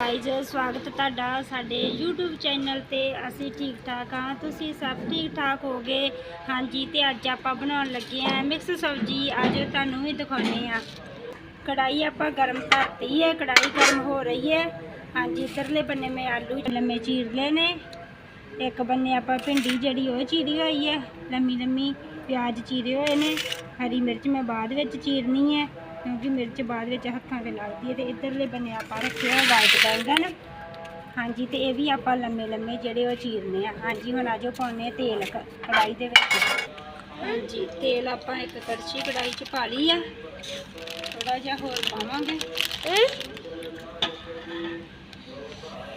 Guys ਸਵਾਗਤ ਤੁਹਾਡਾ ਸਾਡੇ YouTube ਚੈਨਲ ਤੇ। ਅਸੀਂ ਠੀਕ ਠਾਕ ਹਾਂ। ਤੁਸੀਂ ਸਭ ਠੀਕ ਠਾਕ ਹੋਗੇ? ਹਾਂਜੀ, ਤੇ ਅੱਜ ਆਪਾਂ ਬਣਾਉਣ ਲੱਗੇ ਆਂ ਮਿਕਸ ਸਬਜ਼ੀ। ਅੱਜ ਤੁਹਾਨੂੰ ਵੀ ਦਿਖਾਉਣੇ ਆ ਕੜਾਈ ਆਪਾਂ ਗਰਮ ਕਰਤੀ ਹੈ। ਕੜਾਈ ਗਰਮ ਹੋ ਰਹੀ ਹੈ। ਹਾਂਜੀ, ਇਧਰਲੇ ਬੰਨੇ ਮੈਂ ਆਲੂ, ਲੰਮੇ ਚੀਰ ਲਏ ਨੇ। ਇੱਕ ਬੰਨੇ ਆਪਾਂ ਭਿੰਡੀ ਜਿਹੜੀ, ਉਹ ਚੀਰੀ ਹੋਈ ਹੈ। ਲੰਮੀ ਲੰਮੀ ਪਿਆਜ਼ ਚੀਰੇ ਹੋਏ ਨੇ। ਹਰੀ ਮਿਰਚ ਮੈਂ ਬਾਅਦ ਵਿੱਚ ਚੀਰਨੀ ਹੈ। ਕਿਉਂਕਿ ਮਿਰਚ ਬਾਅਦ ਵਿੱਚ ਹੱਥਾਂ ਤੇ ਲੱਗਦੀ ਹੈ ਤੇ ਇਧਰਲੇ ਬੰਨੇ ਆਪਾਂ ਰੱਖਿਆ ਵਾਈਟ ਬੈਂਗਣ ਹਾਂਜੀ ਤੇ ਇਹ ਵੀ ਆਪਾਂ ਲੰਮੇ ਲੰਮੇ ਜਿਹੜੇ ਉਹ ਚੀਰਨੇ ਆ। ਹਾਂਜੀ ਹੁਣ ਆਜੋ ਪਾਉਣੇ ਤੇਲ ਕੜਾਈ ਦੇ ਵਿੱਚ। ਹਾਂਜੀ ਤੇਲ ਆਪਾਂ ਇੱਕ ਕੜਛੀ ਕੜਾਈ 'ਚ ਪਾ ਲਈ ਆ। ਥੋੜਾ ਜਿਹਾ ਹੋਰ ਪਾਵਾਂਗੇ।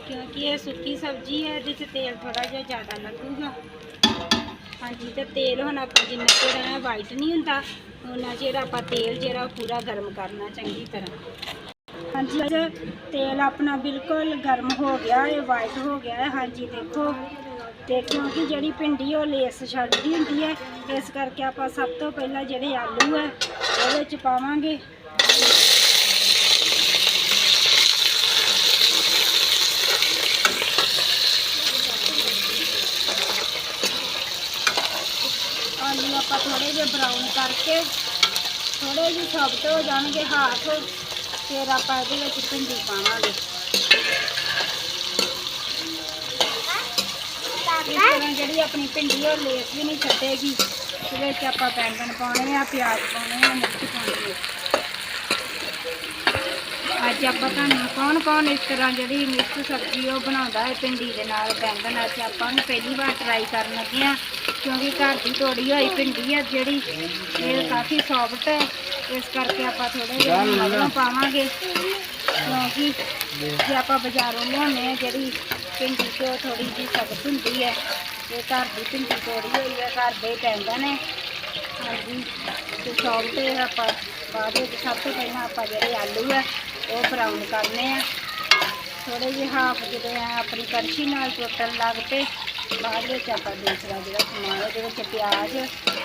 ਕਿਉਂਕਿ ਇਹ ਸੁੱਕੀ ਸਬਜ਼ੀ ਹੈ ਇਹਦੇ 'ਚ ਤੇਲ ਥੋੜਾ ਜਿਹਾ ਜ਼ਿਆਦਾ ਲੱਗੂਗਾ। ਹਾਂਜੀ, ਤੇ ਤੇਲ ਹੁਣ ਆਪਾਂ ਜਿੰਨਾ ਚਿਰ ਇਹ ਵਾਈਟ ਨਹੀਂ ਹੁੰਦਾ ਉਹਨਾਂ ਚਿਰ ਆਪਾਂ ਤੇਲ ਜਿਹੜਾ ਉਹ ਪੂਰਾ ਗਰਮ ਕਰਨਾ ਚੰਗੀ ਤਰ੍ਹਾਂ। ਹਾਂਜੀ ਤੇਲ ਆਪਣਾ ਬਿਲਕੁਲ ਗਰਮ ਹੋ ਗਿਆ ਹੈ ਵਾਈਟ ਹੋ ਗਿਆ ਹੈ। ਹਾਂਜੀ, ਦੇਖੋ, ਤੇ ਕਿਉਂਕਿ ਜਿਹੜੀ ਭਿੰਡੀ ਉਹ ਲੇਸ ਛੱਡਦੀ ਹੁੰਦੀ ਹੈ, ਇਸ ਕਰਕੇ ਆਪਾਂ ਸਭ ਤੋਂ ਪਹਿਲਾਂ ਜਿਹੜੇ ਆਲੂ ਹੈ, ਉਹਦੇ ਵਿੱਚ ਪਾਵਾਂਗੇ ਆਲੂ ਆਪਾਂ ਥੋੜੇ ਜਿਹੇ ਬਰਾਊਨ ਕਰਕੇ ਥੋੜੇ ਜਿਹੇ ਸੌਫਟ ਹੋ ਜਾਣਗੇ ਹਾਫ ਫਿਰ ਆਪਾਂ ਇਹਦੇ ਵਿੱਚ ਭਿੰਡੀ ਪਾਵਾਂਗੇ। ਇਸ ਤਰ੍ਹਾਂ ਜਿਹੜੀ ਆਪਣੀ ਭਿੰਡੀ ਉਹ ਲੇਸ ਵੀ ਨਹੀਂ ਛੱਡੇਗੀ। ਇਹਦੇ ਵਿੱਚ ਆਪਾਂ ਬੈਂਗਣ ਪਾਉਣੇ ਆ, ਪਿਆਜ਼ ਪਾਉਣੇ ਆ, ਮਿਰਚ ਪਾਉਣੀ ਆ। ਅੱਜ ਆਪਾਂ ਤੁਹਾਨੂੰ ਕੌਣ ਕੌਣ ਇਸ ਤਰ੍ਹਾਂ ਜਿਹੜੀ ਮਿਕਸ ਸਬਜ਼ੀ ਉਹ ਬਣਾਉਂਦਾ ਹੈ ਭਿੰਡੀ ਦੇ ਨਾਲ ਬੈਂਗਣ, ਅੱਜ ਆਪਾਂ ਨੂੰ ਪਹਿਲੀ ਵਾਰ ਟਰਾਈ ਕਰਨ ਲੱਗੇ ਆ ਕਿਉਂਕਿ ਘਰ ਦੀ ਤੋੜੀ ਹੋਈ ਭਿੰਡੀ ਹੈ ਜਿਹੜੀ ਇਹ ਕਾਫੀ ਸੌਫਟ ਹੈ ਇਸ ਕਰਕੇ ਆਪਾਂ ਥੋੜੇ ਜਿਹੇ ਮਸਾਲਾ ਪਾਵਾਂਗੇ। ਕਿਉਂਕਿ ਜੇ ਆਪਾਂ ਬਾਜ਼ਾਰੋਂ ਲਿਆਉਂਦੇ ਆ ਜਿਹੜੀ ਭਿੰਡੀ ਤੇ ਥੋੜੀ ਜਿਹੀ ਸਖਤ ਹੁੰਦੀ ਹੈ ਇਹ ਘਰ ਦੀ ਭਿੰਡੀ ਤੋੜੀ ਹੋਈ ਹੈ ਘਰ ਦੇ ਬੈਂਗਣ ਨੇ। ਹਾਂਜੀ ਤੇ ਸੌਫਟ ਹੈ ਆਪਾਂ ਬਾਅਦ ਵਿੱਚ ਸਭ ਤੋਂ ਪਹਿਲਾਂ ਆਪਾਂ ਜਿਹੜੇ ਆਲੂ ਹੈ ਉਹ ਬਰਾਊਨ ਕਰਨੇ ਆ। ਥੋੜੇ ਜਿਹੇ ਹਾਫ ਜਦੋਂ ਆਪਣੀ ਕੜਛੀ ਨਾਲ ਟੁੱਟਣ ਲੱਗ ਪਏ। ਬਾਅਦ ਵਿੱਚ ਆਪਾਂ ਦੂਸਰਾ ਜਿਹੜਾ ਸਮਾਨ ਉਹਦੇ ਵਿੱਚ ਪਿਆਜ਼,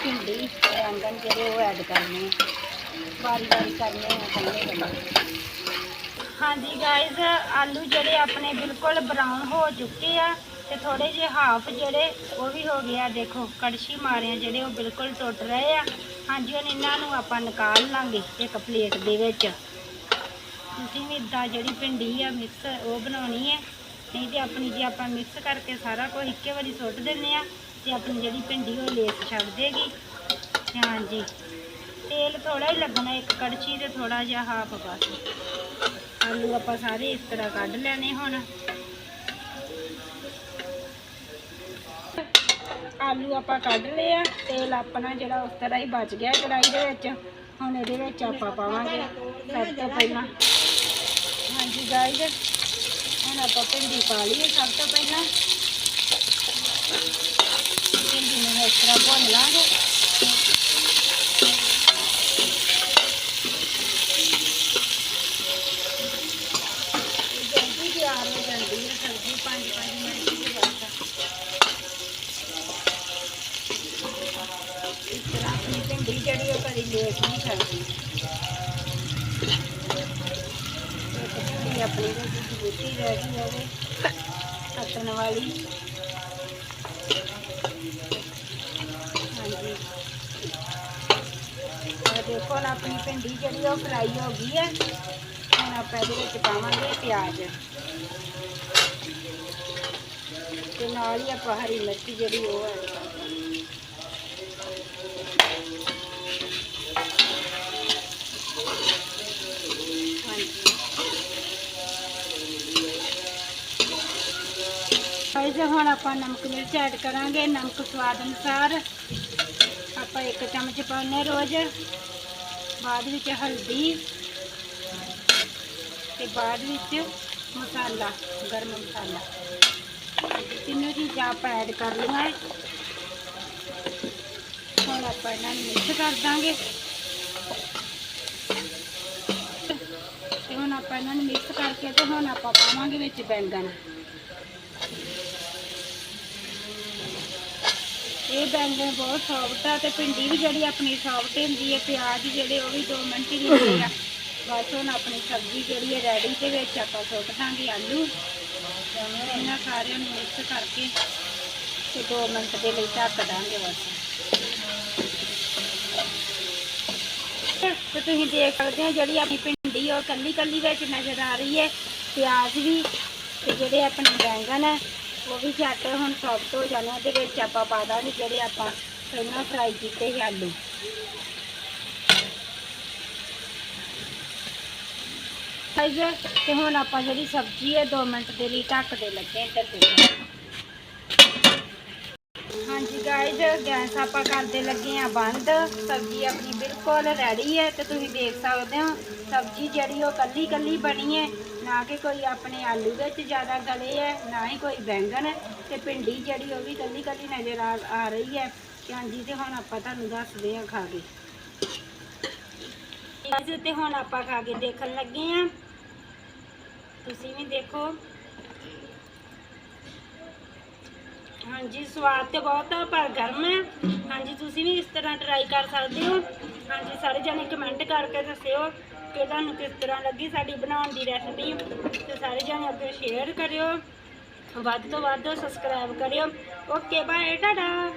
ਭਿੰਡੀ ਬੈਂਗਣ ਜਿਹੜੇ ਉਹ ਐਡ ਕਰਨੇ ਆ। ਵਾਰੀ ਵਾਰੀ ਕਰਨੇ ਆ ਕੱਲੇ ਕੱਲੇ ਹਾਂਜੀ ਗਾਇਜ਼ ਆਲੂ ਜਿਹੜੇ ਆਪਣੇ ਬਿਲਕੁਲ ਬਰਾਊਨ ਹੋ ਚੁੱਕੇ ਆ ਤੇ ਥੋੜੇ ਜਿਹੇ ਹਾਫ ਜਿਹੜੇ ਉਹ ਵੀ ਹੋ ਗਏ ਆ। ਦੇਖੋ, ਕੜਛੀ ਮਾਰਿਆ ਜਿਹੜੇ ਉਹ ਬਿਲਕੁਲ ਟੁੱਟ ਰਹੇ ਆ। ਹਾਂਜੀ, ਹੁਣ ਇਹਨਾਂ ਨੂੰ ਆਪਾਂ ਨਿਕਾਲ ਲਾਂਗੇ ਇੱਕ ਪਲੇਟ ਦੇ ਵਿੱਚ। ਤੁਸੀਂ ਵੀ ਇਦਾਂ ਜਿਹੜੀ ਭਿੰਡੀ ਆ ਮਿਕਸ ਉਹ ਬਣਾਉਣੀ ਹੈ ਨਹੀਂ ਤੇ ਆਪਣੀ ਜੇ ਆਪਾਂ ਮਿਕਸ ਕਰਕੇ ਸਾਰਾ ਕੁਝ ਇੱਕੇ ਵਾਰੀ ਸੁੱਟ ਦਿੰਨੇ ਆ ਤੇ ਆਪਣੀ ਜਿਹੜੀ ਭਿੰਡੀ ਉਹ ਲੇਸ ਛੱਡ ਦੇਗੀ। ਹਾਂਜੀ, ਤੇਲ ਥੋੜਾ ਹੀ ਲੱਗਣਾ, ਇੱਕ ਕੜਛੀ ਤੇ ਥੋੜਾ ਜਿਹਾ ਹਾਫ ਬਸ। ਆਲੂ ਆਪਾਂ ਸਾਰੇ ਇਸ ਤਰ੍ਹਾਂ ਕੱਢ ਲੈਣੇ ਹੁਣ। ਆਲੂ ਆਪਾਂ ਕੱਢ ਲਏ ਆ, ਤੇਲ ਆਪਣਾ ਜਿਹੜਾ ਉਸ ਤਰ੍ਹਾਂ ਹੀ ਬਚ ਗਿਆ ਕੜਾਈ ਦੇ ਵਿੱਚ। ਹੁਣ ਇਹਦੇ ਵਿੱਚ ਆਪਾਂ ਪਾਵਾਂਗੇ ਸਭ ਤੋਂ ਪਹਿਲਾਂ। ਹਾਂਜੀ ਗਾਈਜ਼ ਹੁਣ ਆਪਾਂ ਭਿੰਡੀ ਪਾ ਲਈਏ ਸਭ ਤੋਂ ਪਹਿਲਾਂ। ਭਿੰਡੀ ਨੂੰ ਇਸ ਤਰ੍ਹਾਂ ਭੁੰਨ ਲਾਂਗੇ। ਜਲਦੀ ਤਿਆਰ ਹੋ ਜਾਂਦੀ ਹੈ ਸਬਜ਼ੀ 5-5 ਮਿੰਟ ਦੀ ਬਸ ਇਸ ਤਰ੍ਹਾਂ ਆਪਣੀ ਭਿੰਡੀ ਜਿਹੜੀ ਉਹ ਕਦੀ ਲੇਟ ਨਹੀਂ ਛੱਡਦੀ ਇੱਕ ਭਿੰਡੀ ਆਪਣੀ ਜਿਹੜੀ ਬੂਟੀ ਰਹਿ ਗਈ ਹੋਵੇ। ਕੱਟਣ ਵਾਲੀ। ਹਾਂਜੀ। ਆ ਦੇਖੋ ਨਾ ਆਪਣੀ ਭਿੰਡੀ ਜਿਹੜੀ ਉਹ ਫਰਾਈ ਹੋ ਗਈ ਹੈ ਹੁਣ ਆਪਾਂ ਇਹਦੇ ਵਿੱਚ ਪਾਵਾਂਗੇ ਪਿਆਜ਼। ਤੇ ਨਾਲ ਹੀ ਆਪਾਂ ਹਰੀ ਮਿਰਚ ਜਿਹੜੀ ਉਹ ਹੈ ਗਾਇਸ ਹੁਣ ਆਪਾਂ ਨਮਕ ਮਿਰਚ ਐਡ ਕਰਾਂਗੇ, ਨਮਕ ਸਵਾਦ ਅਨੁਸਾਰ। ਆਪਾਂ ਇੱਕ ਚਮਚ ਪਾਉਂਦੇ ਰੋਜ਼। ਬਾਅਦ ਵਿੱਚ ਹਲਦੀ ਤੇ ਬਾਅਦ ਵਿੱਚ ਮਸਾਲਾ, ਗਰਮ ਮਸਾਲਾ। ਤਿੰਨੋਂ ਚੀਜ਼ਾਂ ਆਪਾਂ ਐਡ ਕਰ ਲਈਆਂ। ਹੁਣ ਆਪਾਂ ਇਹਨਾਂ ਨੂੰ ਮਿਕਸ ਕਰ ਦਾਂਗੇ। ਤੇ ਹੁਣ ਆਪਾਂ ਇਹਨਾਂ ਨੂੰ ਮਿਕਸ ਕਰਕੇ ਤੇ ਹੁਣ ਆਪਾਂ ਪਾਵਾਂਗੇ ਵਿੱਚ ਬੈਂਗਣ। ਇਹ ਬੈਂਗਣ ਬਹੁਤ ਸੌਫਟ ਆ ਤੇ ਭਿੰਡੀ ਵੀ ਜਿਹੜੀ ਆਪਣੀ ਸੌਫਟ ਹੁੰਦੀ ਹੈ ਪਿਆਜ਼ ਜਿਹੜੇ ਉਹ ਵੀ 2 ਮਿੰਟ ਹੀ ਲੱਗਦੇ ਆ। ਬਸ ਹੁਣ ਆਪਣੀ ਸਬਜ਼ੀ ਜਿਹੜੀ ਹੈ ਰੈਡੀ ਤੇ ਵਿੱਚ ਆਪਾਂ ਸੁੱਟ ਦਾਂਗੇ ਆਲੂ। ਇਹਨਾਂ ਸਾਰਿਆਂ ਨੂੰ ਮਿਕਸ ਕਰਕੇ ਤੇ 2 ਮਿੰਟ ਦੇ ਲਈ ਢੱਕ ਦਾਂਗੇ ਬਸ। ਤੇ ਤੁਸੀਂ ਦੇਖ ਸਕਦੇ ਹੋ ਜਿਹੜੀ ਆਪਣੀ ਭਿੰਡੀ ਉਹ ਕੱਲੀ ਕੱਲੀ ਵਿੱਚ ਨਜ਼ਰ ਆ ਰਹੀ ਹੈ। ਪਿਆਜ਼ ਵੀ ਤੇ ਜਿਹੜੇ ਆਪਣੇ ਬੈਂਗਣ ਹੈ ਉਹ ਵੀ ਝੱਟ ਹੁਣ ਸੌਫਟ ਹੋ ਜਾਣੇ, ਉਹਦੇ ਵਿੱਚ ਆਪਾਂ ਪਾ ਦਾਂਗੇ ਜਿਹੜੇ ਆਪਾਂ ਪਹਿਲਾਂ ਫਰਾਈ ਕੀਤੇ ਸੀ ਆਲੂ। ਗਾਇਜ਼ ਤੇ ਹੁਣ ਆਪਾਂ ਜਿਹੜੀ ਸਬਜ਼ੀ ਹੈ 2 ਮਿੰਟ ਦੇ ਲਈ ਢੱਕ ਦੇ ਲੱਗੇ ਇੱਧਰ ਦੇਖੋ। ਹਾਂਜੀ ਗਾਇਜ਼ ਗੈਸ ਆਪਾਂ ਕਰਦੇ ਲੱਗੇ ਆ ਬੰਦ। ਸਬਜ਼ੀ ਆਪਣੀ ਬਿਲਕੁਲ ਰੈਡੀ ਹੈ ਤੇ ਤੁਸੀਂ ਦੇਖ ਸਕਦੇ ਹੋ, ਸਬਜ਼ੀ ਜਿਹੜੀ ਉਹ ਕੱਲੀ ਕੱਲੀ ਬਣੀ ਹੈ। ਨਾ ਕਿ ਕੋਈ ਆਪਣੇ ਆਲੂ ਵਿੱਚ ਜ਼ਿਆਦਾ ਗਲੇ ਹੈ, ਨਾ ਹੀ ਕੋਈ ਬੈਂਗਣ ਹੈ। ਤੇ ਭਿੰਡੀ ਜਿਹੜੀ ਉਹ ਵੀ ਕੱਲੀ ਕੱਲੀ ਨਜ਼ਰ ਆ ਆ ਰਹੀ ਹੈ। ਤੇ ਹਾਂਜੀ, ਤੇ ਹੁਣ ਆਪਾਂ ਤੁਹਾਨੂੰ ਦੱਸਦੇ ਹਾਂ ਖਾ ਕੇ। ਅੱਜ ਤੇ ਹੁਣ ਆਪਾਂ ਖਾ ਕੇ ਦੇਖਣ ਲੱਗੇ ਆ ਤੁਸੀਂ ਵੀ ਦੇਖੋ। ਹਾਂਜੀ, ਸਵਾਦ ਤੇ ਬਹੁਤ ਆ, ਪਰ ਗਰਮ ਹੈ। ਹਾਂਜੀ, ਤੁਸੀਂ ਵੀ ਇਸ ਤਰ੍ਹਾਂ ਟਰਾਈ ਕਰ ਸਕਦੇ ਹੋ। ਹਾਂਜੀ, ਸਾਰੇ ਜਣੇ ਕਮੈਂਟ ਕਰਕੇ ਦੱਸਿਓ। ਕਿ ਤੁਹਾਨੂੰ ਕਿਸ ਤਰ੍ਹਾਂ ਲੱਗੀ ਸਾਡੀ ਬਣਾਉਣ ਦੀ ਰੈਸਪੀ ਤੇ ਸਾਰੇ ਜਣੇ ਅੱਗੇ ਸ਼ੇਅਰ ਕਰਿਓ। ਵੱਧ ਤੋਂ ਵੱਧ ਸਬਸਕ੍ਰਾਈਬ ਕਰਿਓ। Okay bye Tata